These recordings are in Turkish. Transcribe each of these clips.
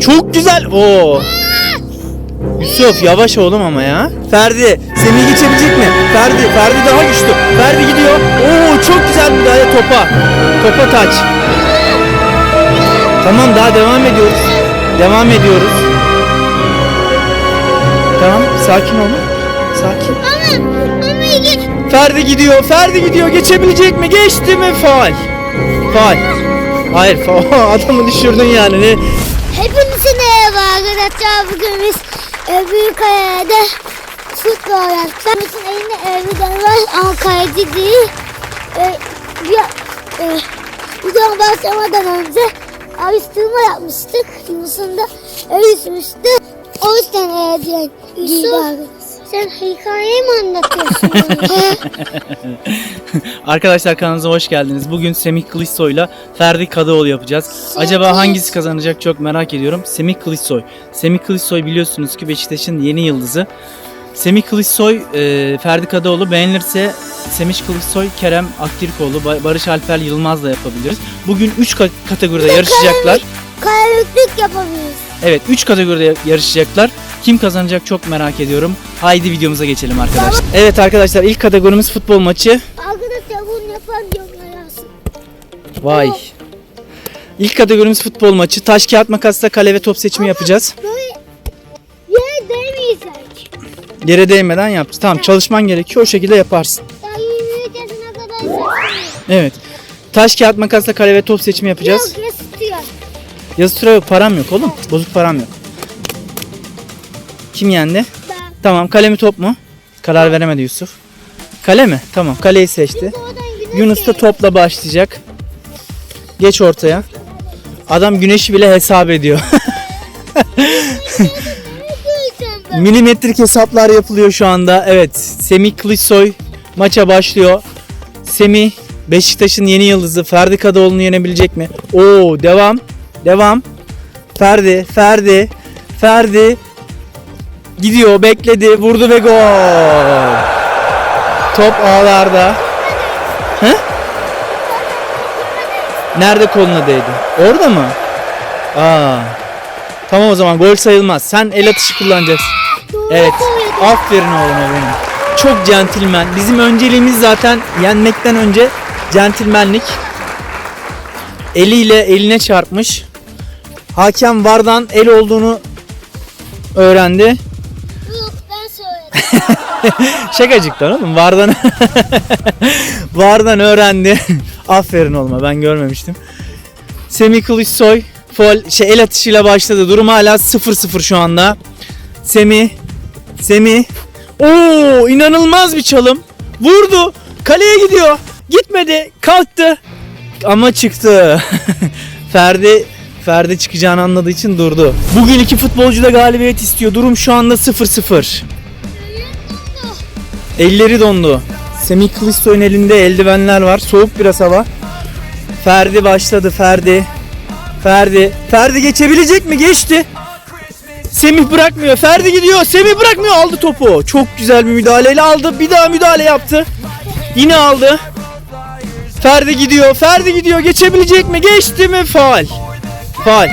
Çok güzel. Oo. Yusuf yavaş oğlum ama ya. Ferdi Semih geçebilecek mi? Ferdi Ferdi daha güçlü. Ferdi gidiyor. Oo çok güzel müdahale topa. Topa taç. Tamam daha devam ediyoruz. Devam ediyoruz. Tamam sakin olun. Sakin. Ferdi gidiyor. Ferdi gidiyor. Geçebilecek mi? Geçti mi? Faal. Faal. Hayır faal. Adamı düşürdün yani. Ne? Merhaba arkadaşlar. Bugün biz e, Büyükaya'da futbol yaptık. Bizim elinde evden var ama kaleci değil. E, bir, e, videoya başlamadan önce araştırma yapmıştık. Yunus'un da öyle yüzmüştü. O yüzden e, diye Yusuf, sen hikayeyi mi anlatıyorsun? Arkadaşlar kanalımıza hoş geldiniz. Bugün Semih Kılıçsoy'la Ferdi Kadıoğlu yapacağız. Acaba hangisi kazanacak çok merak ediyorum. Semih Kılıçsoy. Semih Kılıçsoy biliyorsunuz ki Beşiktaş'ın yeni yıldızı. Semih Kılıçsoy, e, Ferdi Kadıoğlu beğenirse Semih Kılıçsoy, Kerem Aktürkoğlu, Ba- Barış Alper Yılmaz'la yapabiliriz. Bugün 3 kategoride yarışacaklar. Kayalıklık yapabiliriz. Evet 3 kategoride yarışacaklar. Kim kazanacak çok merak ediyorum. Haydi videomuza geçelim arkadaşlar. Evet arkadaşlar ilk kategorimiz futbol maçı. Vay. İlk kategorimiz futbol maçı. Taş kağıt makasla kale ve top seçimi yapacağız. Böyle yere değmeyecek. Yere değmeden yapacağız. Tamam çalışman gerekiyor o şekilde yaparsın. Daha 23 yaşına kadar. Evet. Taş kağıt makasla kale ve top seçimi yapacağız. Yok istiyor. Yazı tura yok param yok oğlum. Bozuk param yok. Kim yendi? Ben. Tamam kale mi top mu? Karar veremedi Yusuf. Kale mi? Tamam kaleyi seçti. Oradan Yunus da topla başlayacak. Geç ortaya. Adam güneşi bile hesap ediyor. Milimetrik hesaplar yapılıyor şu anda. Evet, Semih Kılıçsoy maça başlıyor. Semih Beşiktaş'ın yeni yıldızı Ferdi Kadıoğlu'nu yenebilecek mi? Oo, devam. Devam. Ferdi, Ferdi, Ferdi gidiyor, bekledi, vurdu ve gol. Top ağlarda. Nerede koluna değdi? Orada mı? Aa. Tamam o zaman gol sayılmaz. Sen el atışı kullanacaksın. Evet. Aferin oğluma benim. Çok centilmen. Bizim önceliğimiz zaten yenmekten önce centilmenlik. Eliyle eline çarpmış. Hakem Vardan el olduğunu öğrendi. Yok ben söyledim. Şakacıktan oğlum. Vardan Vardan öğrendi. Aferin oğluma ben görmemiştim. Semih Kılıçsoy fol şey el atışıyla başladı. Durum hala 0-0 şu anda. Semih Semih Oo inanılmaz bir çalım. Vurdu. Kaleye gidiyor. Gitmedi. Kalktı. Ama çıktı. Ferdi Ferdi çıkacağını anladığı için durdu. Bugün iki futbolcu da galibiyet istiyor. Durum şu anda 0-0. Elleri dondu. Semih Kılıçsoy'un elinde eldivenler var. Soğuk biraz hava. Ferdi başladı. Ferdi. Ferdi. Ferdi geçebilecek mi? Geçti. Semih bırakmıyor. Ferdi gidiyor. Semih bırakmıyor. Aldı topu. Çok güzel bir müdahaleyle aldı. Bir daha müdahale yaptı. Yine aldı. Ferdi gidiyor. Ferdi gidiyor. Geçebilecek mi? Geçti mi? Faal. Faal.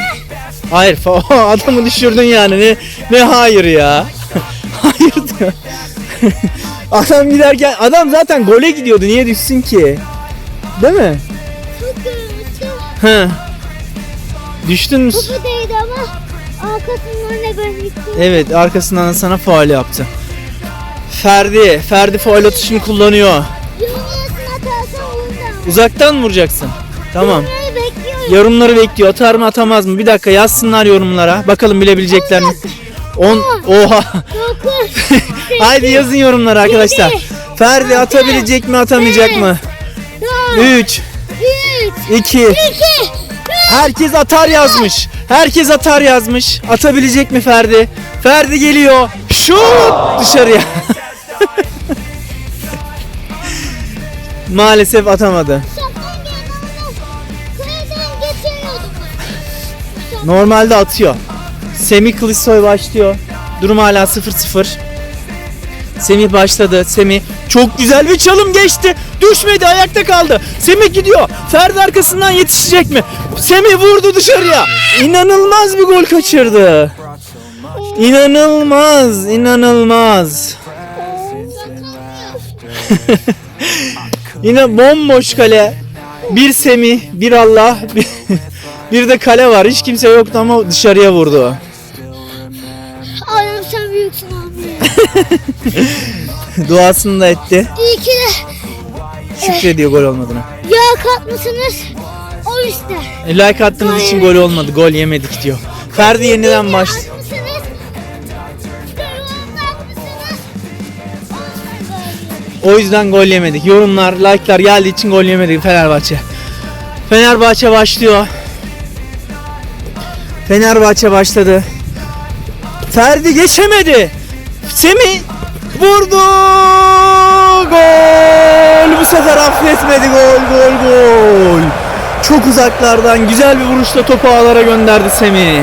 Hayır faal. Adamı düşürdün yani. Ne, ne hayır ya. hayır diyor. Adam giderken adam zaten gole gidiyordu. Niye düşsün ki? Değil mi? Çok görmüştüm. Hı. Düştün mü? Topu değdi ama arkasından ben gittim. Evet arkasından sana faal yaptı. Ferdi, Ferdi faal atışını kullanıyor. Atarsan. Uzaktan mı vuracaksın? Tamam. Bekliyorum. Yorumları bekliyor. Atar mı atamaz mı? Bir dakika yazsınlar yorumlara. Bakalım bilebilecekler mi? 10 Oha. Haydi yazın yorumlara arkadaşlar. Ferdi atabilecek mi atamayacak mı? Dört. 3 Üç. 2 İki. Herkes atar yazmış. Herkes atar yazmış. Atabilecek mi Ferdi? Ferdi geliyor. Şut dışarıya. Maalesef atamadı. Normalde atıyor. Semih Kılıçsoy başlıyor. Durum hala 0-0. Semih başladı. Semih çok güzel bir çalım geçti. Düşmedi ayakta kaldı. Semih gidiyor. Ferdi arkasından yetişecek mi? Semih vurdu dışarıya. İnanılmaz bir gol kaçırdı. İnanılmaz, inanılmaz. Yine bomboş kale. Bir Semih, bir Allah, bir, de kale var. Hiç kimse yoktu ama dışarıya vurdu. Büyüksün abi. Duasını da etti. İyi ki de Şükrediyor gol olmadığına. yağ katmışsınız. O işte. E, Like attığınız için gol olmadı. Gol yemedik diyor. Ferdi yeniden baş. Atmışsınız. O yüzden gol yemedik. Yorumlar, like'lar geldiği için gol yemedik Fenerbahçe. Fenerbahçe başlıyor. Fenerbahçe başladı. Ferdi geçemedi. Semih vurdu. Gol. Bu sefer affetmedi. Gol, gol, gol. Çok uzaklardan güzel bir vuruşla topu ağlara gönderdi Semih.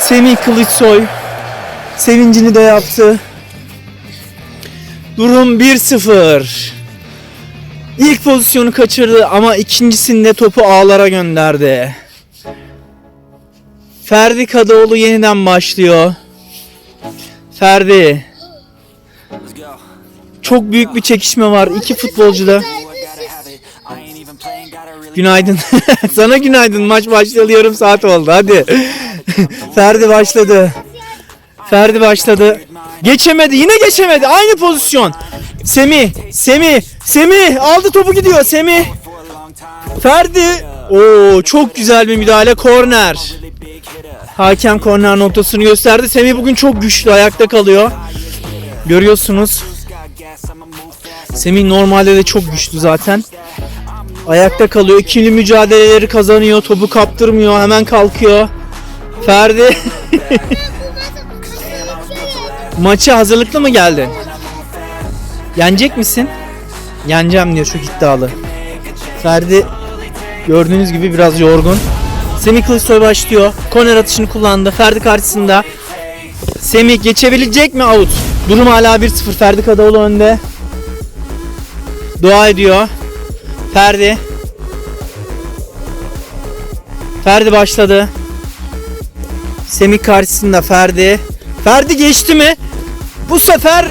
Semih Kılıçsoy sevincini de yaptı. Durum 1-0. İlk pozisyonu kaçırdı ama ikincisinde topu ağlara gönderdi. Ferdi Kadıoğlu yeniden başlıyor. Ferdi. Çok büyük bir çekişme var iki futbolcuda. Günaydın. Sana günaydın. Maç başlayalı yarım saat oldu. Hadi. Ferdi başladı. Ferdi başladı. Geçemedi. Yine geçemedi. Aynı pozisyon. Semih. Semih. Semih. Aldı topu gidiyor. Semih. Ferdi. Oo çok güzel bir müdahale. Korner. Hakem korner noktasını gösterdi. Semih bugün çok güçlü. Ayakta kalıyor. Görüyorsunuz. Semih normalde de çok güçlü zaten. Ayakta kalıyor. İkili mücadeleleri kazanıyor. Topu kaptırmıyor. Hemen kalkıyor. Ferdi. Maça hazırlıklı mı geldin? Yenecek misin? Yeneceğim diyor çok iddialı. Ferdi gördüğünüz gibi biraz yorgun. Semih Kılıçsoy başlıyor. Korner atışını kullandı. Ferdi karşısında. Semih geçebilecek mi out? Durum hala 1-0. Ferdi Kadıoğlu önde. Dua ediyor. Ferdi. Ferdi başladı. Semih karşısında Ferdi. Ferdi geçti mi? Bu sefer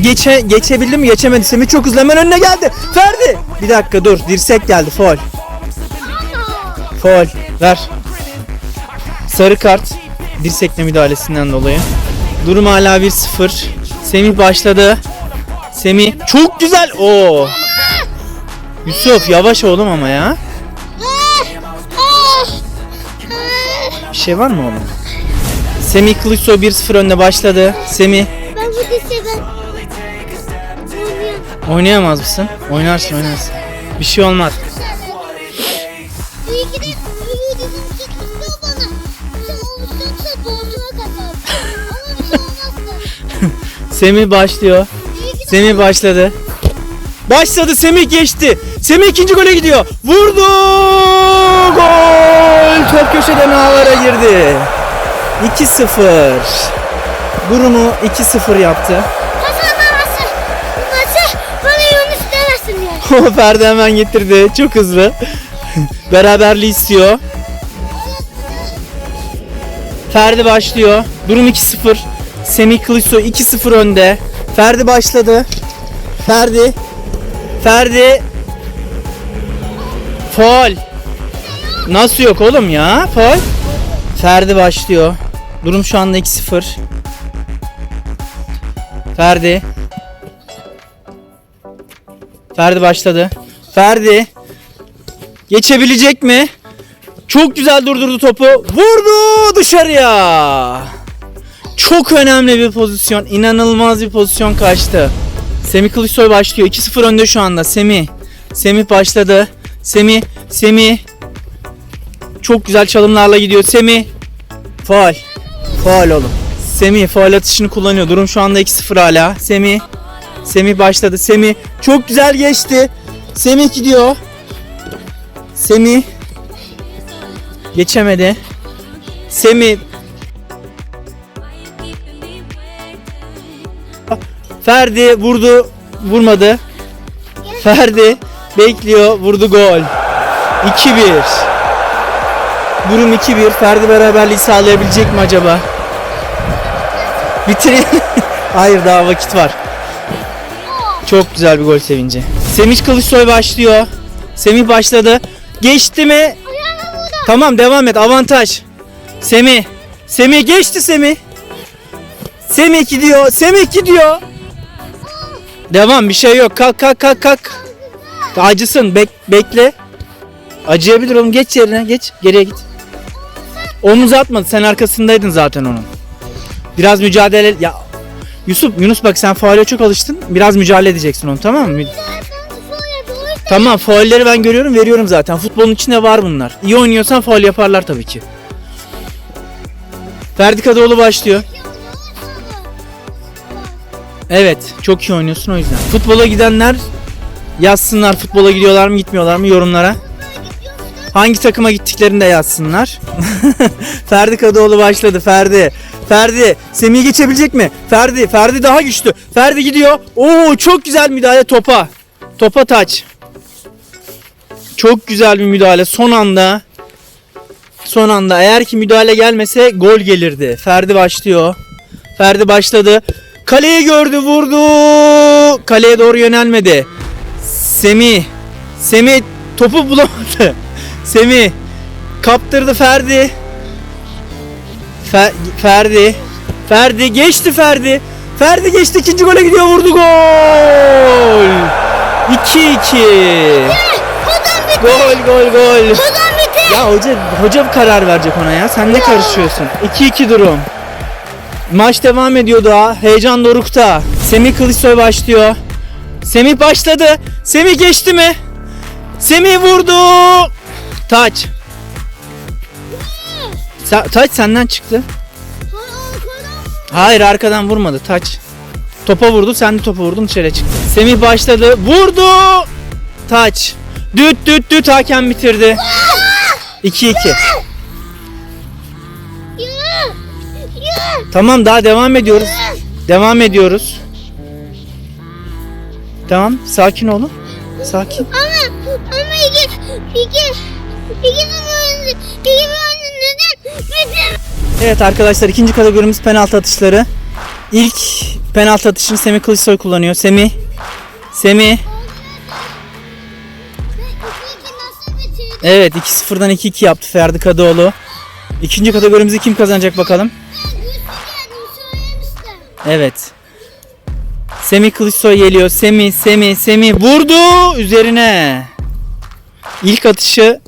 geçe geçebildi mi? Geçemedi. Semih çok hızlı hemen önüne geldi. Ferdi. Bir dakika dur. Dirsek geldi. Foul. Foul. Ver. Sarı kart. Dirsekle müdahalesinden dolayı. Durum hala 1-0. Semih başladı. Semih çok güzel. Oo. Yusuf yavaş oğlum ama ya. Bir şey var mı oğlum? Semih Kılıçsoy 1-0 önde başladı. Semih Ben bu liseden oynuyorum. oynayamaz mısın? Oynarsın oynarsın. Bir şey olmaz. Semih başlıyor. Semih başladı. Başladı Semih geçti. Semih ikinci gole gidiyor. Vurdu. Gol. Top köşeden ağlara girdi. 2-0. Durumu 2-0 yaptı. Ferdi hemen getirdi. Çok hızlı. Beraberliği istiyor. Ferdi başlıyor. Durum 2-0. Semih Kılıçsoy 2-0 önde. Ferdi başladı. Ferdi. Ferdi. Faul. Nasıl yok oğlum ya? Faul. Ferdi başlıyor. Durum şu anda 2-0. Ferdi. Ferdi başladı. Ferdi. Geçebilecek mi? Çok güzel durdurdu topu. Vurdu dışarıya. Çok önemli bir pozisyon. İnanılmaz bir pozisyon kaçtı. Semih Kılıçsoy başlıyor. 2-0 önde şu anda. Semih. Semih başladı. Semih. Semih. Çok güzel çalımlarla gidiyor. Semih. Faal. Faal oğlum. Semih faal atışını kullanıyor. Durum şu anda 2-0 hala. Semih. Semih başladı. Semih çok güzel geçti. Semih gidiyor. Semih geçemedi. Semih Ferdi vurdu. Vurmadı. Ferdi bekliyor. Vurdu gol. 2-1. Durum 2-1. Ferdi beraberliği sağlayabilecek mi acaba? Bitirin. Hayır daha vakit var. Çok güzel bir gol sevinci. Semih Kılıçsoy başlıyor. Semih başladı. Geçti mi? Tamam devam et. Avantaj. Semih. Semih geçti Semih. Semih gidiyor. Semih gidiyor. Devam bir şey yok. Kalk kalk kalk kalk. Acısın. Bek, bekle. Acıyabilir oğlum. Geç yerine. Geç. Geriye git. Omuz atmadı. Sen arkasındaydın zaten onun. Biraz mücadele... Ya Yusuf, Yunus bak sen faale çok alıştın. Biraz mücadele edeceksin onu tamam mı? Tamam faulleri ben görüyorum veriyorum zaten. Futbolun içinde var bunlar. İyi oynuyorsan faul yaparlar tabii ki. Ferdi Kadıoğlu başlıyor. Evet çok iyi oynuyorsun o yüzden. Futbola gidenler yazsınlar futbola gidiyorlar mı gitmiyorlar mı yorumlara. Hangi takıma gittiklerini de yazsınlar. Ferdi Kadıoğlu başladı. Ferdi. Ferdi. Semih'i geçebilecek mi? Ferdi. Ferdi daha güçlü. Ferdi gidiyor. Oo çok güzel müdahale topa. Topa taç. Çok güzel bir müdahale. Son anda. Son anda. Eğer ki müdahale gelmese gol gelirdi. Ferdi başlıyor. Ferdi başladı. Kaleyi gördü vurdu. Kaleye doğru yönelmedi. Semih. Semih topu bulamadı. Semih kaptırdı Ferdi. Fer- Ferdi. Ferdi geçti Ferdi. Ferdi geçti ikinci gole gidiyor vurdu gol. 2-2. Hocam bitti. Gol gol gol. Ya hoca hoca karar verecek ona ya. Sen ne karışıyorsun? 2-2 durum. Maç devam ediyor daha. Heyecan dorukta. Semih Kılıçsoy başlıyor. Semih başladı. Semih geçti mi? Semih vurdu. Taç. Sa- taç senden çıktı. Hayır arkadan vurmadı taç. Topa vurdu sen de topa vurdun içeri çıktı. Semih başladı. Vurdu. Taç. Düt düt düt hakem bitirdi. 2-2. Tamam daha devam ediyoruz. Devam ediyoruz. Tamam sakin olun. Sakin. Ama ama iki iki iki iki neden? Evet arkadaşlar ikinci kategorimiz penaltı atışları. İlk penaltı atışını Semih Kılıçsoy kullanıyor. Semih. Semih. Evet 2-0'dan 2-2 yaptı Ferdi Kadıoğlu. İkinci kategorimizi kim kazanacak bakalım. Evet. Semih Kılıçsoy geliyor. Semih, Semih, Semih vurdu üzerine. İlk atışı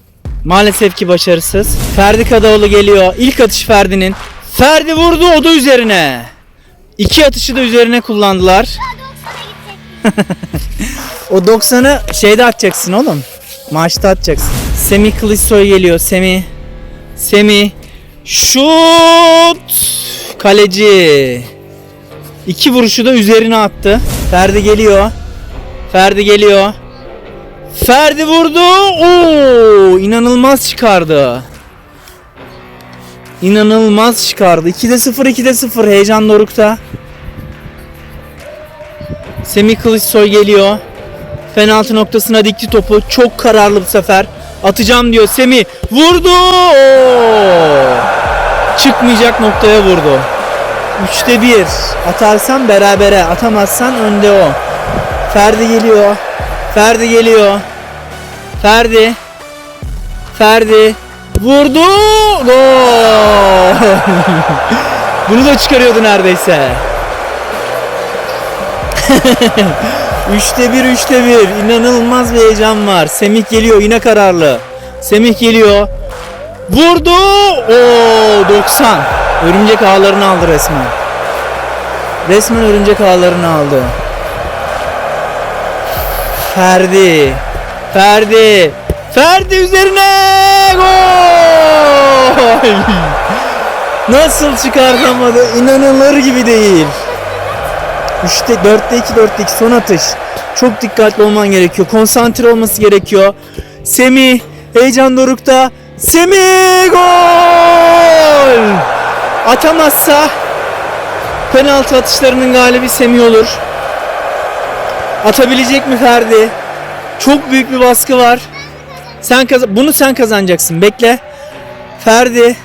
maalesef ki başarısız. Ferdi Kadıoğlu geliyor. İlk atış Ferdi'nin. Ferdi vurdu o da üzerine. İki atışı da üzerine kullandılar. o 90'ı şeyde atacaksın oğlum. Maçta atacaksın. Semih Kılıçsoy geliyor. Semih. Semih. Şut. Kaleci. İki vuruşu da üzerine attı. Ferdi geliyor. Ferdi geliyor. Ferdi vurdu. Oo, inanılmaz çıkardı. İnanılmaz çıkardı. 2'de 0, 2'de 0 heyecan dorukta. Semih Kılıçsoy geliyor. Penaltı noktasına dikti topu. Çok kararlı bu sefer. Atacağım diyor Semih. Vurdu. Oo. Çıkmayacak noktaya vurdu. Üçte bir. Atarsan berabere. Atamazsan önde o. Ferdi geliyor. Ferdi geliyor. Ferdi. Ferdi. Vurdu. Gol. Bunu da çıkarıyordu neredeyse. üçte bir, üçte bir. İnanılmaz bir heyecan var. Semih geliyor yine kararlı. Semih geliyor. Vurdu. Oo 90. Örümcek ağlarını aldı resmen. Resmen örümcek ağlarını aldı. Ferdi. Ferdi. Ferdi üzerine gol. Nasıl çıkartamadı? İnanılır gibi değil. 3'te 4'te 2 4'te 2 son atış. Çok dikkatli olman gerekiyor. Konsantre olması gerekiyor. Semih heyecan dorukta. Semih gol! Atamazsa penaltı atışlarının galibi Semih olur. Atabilecek mi Ferdi? Çok büyük bir baskı var. Sen kaz- bunu sen kazanacaksın. Bekle. Ferdi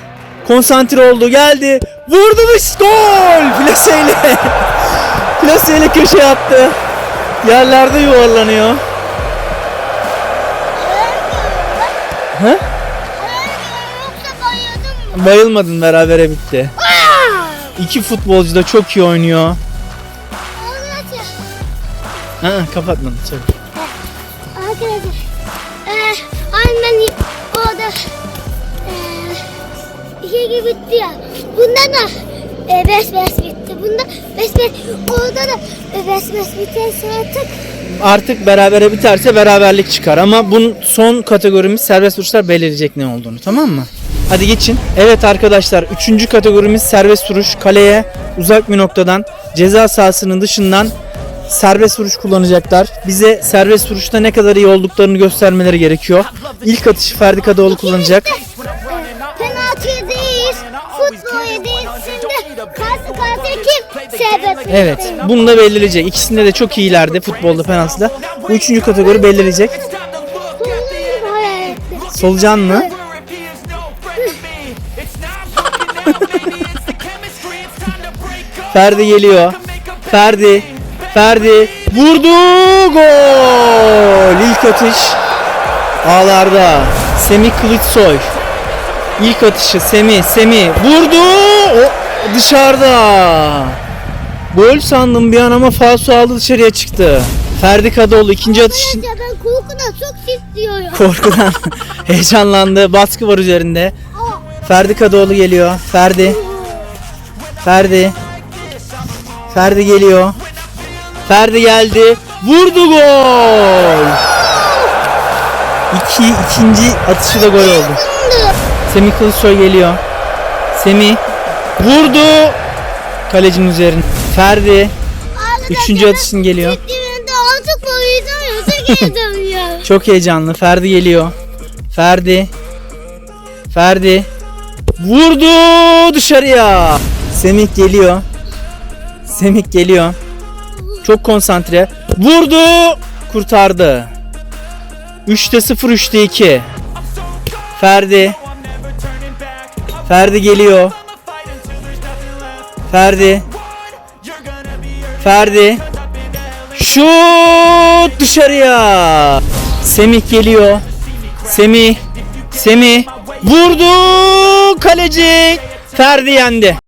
konsantre oldu. Geldi. Vurdu ve gol! Plaseyle. Plaseyle köşeye attı. Yerlerde yuvarlanıyor. Ha? Bayılmadın berabere bitti. İki futbolcu da çok iyi oynuyor. Ha, kapatmadım. Söyle. Arkadaşlar. Eee annem orada eee şey gibi bitti ya. Bunda da e, beş beş bitti. Bunda beş beş. Orada da e, beş beş biterse artık Artık berabere biterse beraberlik çıkar ama bunun son kategorimiz serbest vuruşlar belirleyecek ne olduğunu tamam mı? Hadi geçin. Evet arkadaşlar üçüncü kategorimiz serbest vuruş. Kaleye uzak bir noktadan ceza sahasının dışından serbest vuruş kullanacaklar. Bize serbest vuruşta ne kadar iyi olduklarını göstermeleri gerekiyor. İlk atışı Ferdi Kadıoğlu kullanacak. penaltı değil, futbol değil. Şimdi karşı karşıya kim serbest Evet bunu da belirleyecek. İkisinde de çok iyilerdi futbolda penaltıda. Bu üçüncü kategori belirleyecek. Solucan mı? Ferdi geliyor. Ferdi. Ferdi. Vurdu. Gol. İlk atış. Ağlarda. Semih Kılıçsoy. İlk atışı Semih. Semih. Vurdu. O dışarıda. Gol sandım bir an ama falso aldı dışarıya çıktı. Ferdi Kadıoğlu ikinci atış ben korkudan çok titriyorum. korkudan heyecanlandı. Baskı var üzerinde. Ferdi Kadıoğlu geliyor. Ferdi. Ferdi. Ferdi geliyor. Ferdi geldi. Vurdu gol. İki, ikinci atışı da gol oldu. Semih Kılıçsoy geliyor. Semih. Vurdu. Kalecinin üzerine. Ferdi. Üçüncü atışın geliyor. Çok heyecanlı. Ferdi geliyor. Ferdi. Ferdi. Vurdu dışarıya. Semih geliyor. Semih geliyor. Çok konsantre. Vurdu. Kurtardı. 3'te 0 3'te 2. Ferdi. Ferdi geliyor. Ferdi. Ferdi. Şut dışarıya. Semih geliyor. Semih. Semih. Vurdu. Kaleci. Ferdi yendi.